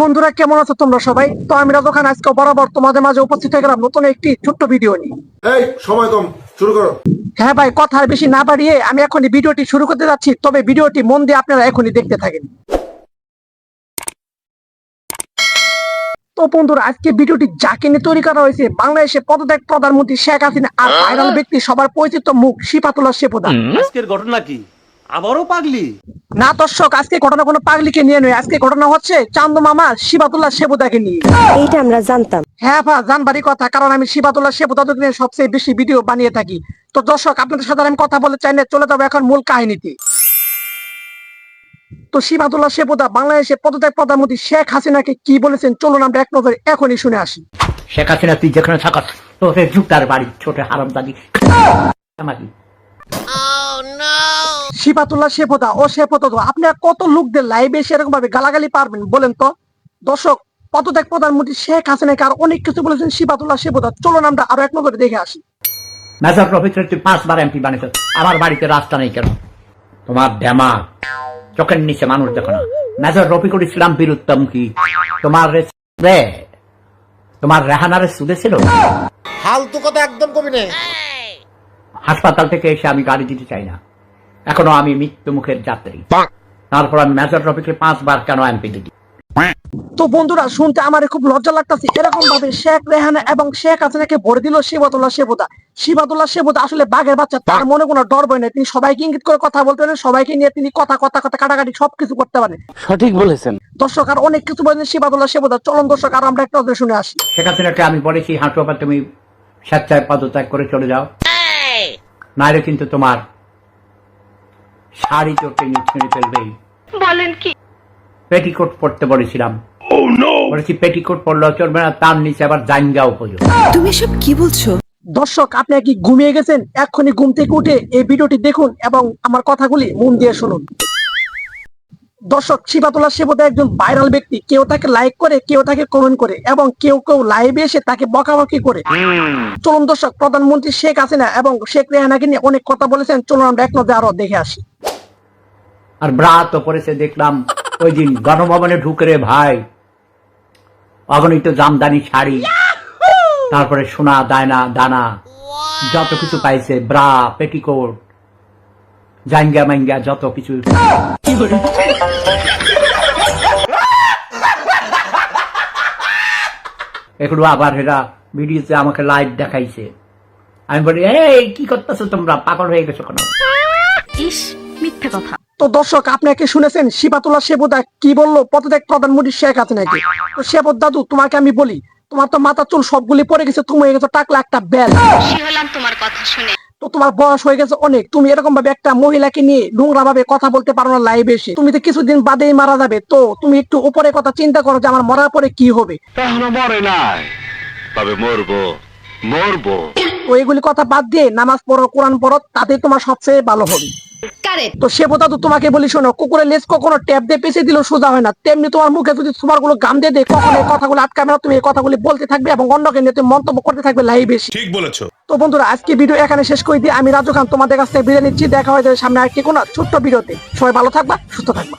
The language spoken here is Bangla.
বন্ধুরা কেমন আছো তোমরা সবাই? তো আমি রাজু খান আজকে বরাবর তোমাদের মাঝে উপস্থিত হয়ে গেলাম নতুন একটি ছোট্ট ভিডিও নিয়ে। এই সময় কম শুরু করো। হ্যাঁ ভাই কথা আর বেশি না বাড়িয়ে আমি এখনই ভিডিওটি শুরু করতে যাচ্ছি তবে ভিডিওটি মন দিয়ে আপনারা এখনই দেখতে থাকেন। তো বন্ধুরা আজকে ভিডিওটি যাকে নিয়ে তৈরি করা হয়েছে বাংলাদেশে পদত্যাগ প্রধানমন্ত্রী শেখ হাসিনা আর ভাইরাল ব্যক্তি সবার পরিচিত মুখ শিপাতুল্লাহ শেপুদা আজকের ঘটনা কি? আবারও পাগলি? না দর্শক আজকে ঘটনা কোনো পাগলিকে নিয়ে নয়। আজকে ঘটনা হচ্ছে চান্দু মামা শিবাতুল্লাহ শেপুদাকে নিয়ে। এইটা আমরা জানতাম। হ্যাঁ ভা জানবারই কথা কারণ আমি শিবাতুল্লাহ শেপুদাকে নিয়ে সবচেয়ে বেশি ভিডিও বানিয়ে থাকি। তো দর্শক আপনাদের সাথে আমি কথা বলে চাই না চলে যাব এখন মূল কাহিনীতে। তো শিবাতুল্লাহ শেপুদা বাংলাদেশে পদত্যাগ প্রধানমন্ত্রী শেখ হাসিনাকে কি বলেছেন? চলুন আমরা এক নজরে এখনই শুনে আসি। শেখ হাসিনা তুই যেখানে থাকাস তোকে জুতার বাড়ি ছোট হারাম দাদি আমাকে শিবাতুল্লাহ শেফতা ও শেফতা তো। আপনারা কত লোকদের লাইভে সেরকম ভাবে গালাগালি পারবেন বলেন তো? দর্শক পদত্যাগ প্রধানমন্ত্রী শেখ হাসিনাকে আর অনেক কিছু বলেছেন শিবাতুল্লাহ শেফতা চলুন আমরা আরও এক নজরে দেখে আসি। মেজর রফিকের তুই পাঁচবার এমপি বানিয়েছ। আমার বাড়িতে রাস্তা নেই কেন? তোমার ড্যামা চোখের নিচে মানুষ দেখো না। মেজর রফিকুল ইসলাম বীরুত্তম কি? তোমার রে তোমার রেহানারে সুদে ছিল? কথা একদম কবি নে হাসপাতাল থেকে এসে আমি গাড়ি দিতে চাই না। এখনও আমি মৃত্যু মুখের যাত্রী তারপর আমি মেজর রফিকে পাঁচবার কেন এমপি দিদি তো বন্ধুরা শুনতে আমার খুব লজ্জা লাগতেছে। এরকম ভাবে শেখ রেহানা এবং শেখ হাসিনাকে ভরে দিল শিবাতুল্লাহ শেবুদা। শিবাতুল্লাহ শেবুদা আসলে বাঘের বাচ্চা তার মনে কোনো ডর নেই। তিনি সবাইকে ইঙ্গিত করে কথা বলতে পারেন সবাইকে নিয়ে তিনি কথা কথা কথা কাটাকাটি সবকিছু করতে পারেন। সঠিক বলেছেন। দর্শক আর অনেক কিছু বলেন শিবাতুল্লাহ শেবুদা। চলন দর্শক আর আমরা একটা নজরে শুনে আসি। শেখ হাসিনাকে আমি বলেছি হাঁটু তুমি স্বেচ্ছায় পদত্যাগ করে চলে যাও। নাহলে কিন্তু তোমার শাড়ি চোটে ছিঁড়ে ফেলবেই। বলেন কি? পেটিকোট পরতে বলেছিলাম। বলেছি পেটিকোট পরলেও চলবে না তার নিচে আবার জাঙ্গা উপযোগ তুমি সব কি বলছো? দর্শক আপনি কি ঘুমিয়ে গেছেন? এক্ষুনি ঘুম থেকে উঠে এই ভিডিওটি দেখুন এবং আমার কথাগুলি মন দিয়ে শুনুন। দর্শক শিবাতুল্লাহ সেবদা একজন ভাইরাল ব্যক্তি। কেউ তাকে লাইক করে কেউ তাকে কমেন্ট করে এবং কেউ কেউ লাইভে এসে তাকে বকাবকি করে। চলুন দর্শক প্রধানমন্ত্রী শেখ হাসিনা এবং শেখ রেহানাকে নিয়ে অনেক কথা বলেছেন। চলুন আমরা এক নজরে আরও দেখে আসি। আর ব্রা তো করেছে দেখলাম, ওই দিন গণভবনে ঢুকরে ভাই। অগণিত জামদানি শাড়ি, তারপরে সোনা দায়না দানা, যত কিছু পাইছে, ব্রা, পেটিকোট জাঙ্গা মাঙ্গা যত কিছু। এগুলো আবার এরা ভিডিওতে আমাকে লাইভ দেখাইছে। আমি বলি, এই, কি করতেছো তোমরা? পাগল হয়ে গেছো কেন? ইস, মিথ্যে কথা। তো দর্শক আপনাকে শুনেছেন? শিবাতুল্লাহ সেবুদা কি বলল? পদত্যাগ প্রধানমন্ত্রী শেখ হাসিনাকে তো শেবদ দাদু তোমাকে আমি বলি তোমার তো মাথা চুল সবগুলি পড়ে গেছে তুমি হয়ে গেছো টাকলা একটা বেল হলাম তোমার কথা শুনে? তো তোমার বয়স হয়ে গেছে অনেক তুমি এরকম ভাবে একটা মহিলাকে নিয়ে নোংরা ভাবে কথা বলতে পারো না লাইভ এসে। তুমি তো কিছুদিন বাদেই মারা যাবে তো তুমি একটু উপরে কথা চিন্তা করো যে আমার মরার পরে কি হবে। এখনও মরে নাই তবে মরবো মরবো। তো এগুলি কথা বাদ দিয়ে নামাজ পড়ো কোরআন পড়ো তাতে তোমার সবচেয়ে ভালো হবে। কারেক্ট তো সে কথা তো তোমাকে বলি শোনো কুকুরের লেজ কখনো ট্যাপ দিয়ে পেছে দিলেও সোজা হয় না। তেমনি তোমার মুখে যদি তোমারগুলো গাম দিয়ে দেয় কখনো এই কথাগুলো আটকাবে না তুমি এই কথাগুলি বলতে থাকবে এবং অন্যকে নিয়ে তুমি মন্তব্য করতে থাকবে লাইভ বেশি ঠিক বলেছ। তো বন্ধুরা আজকে ভিডিও এখানে শেষ করে দিয়ে আমি রাজু খান তোমাদের কাছ থেকে বিদায় নিচ্ছি। দেখা হয়ে যাবে সামনে আর কি কোনো ছোট্ট ভিডিওতে। সবাই ভালো থাকবা সুস্থ থাকবা।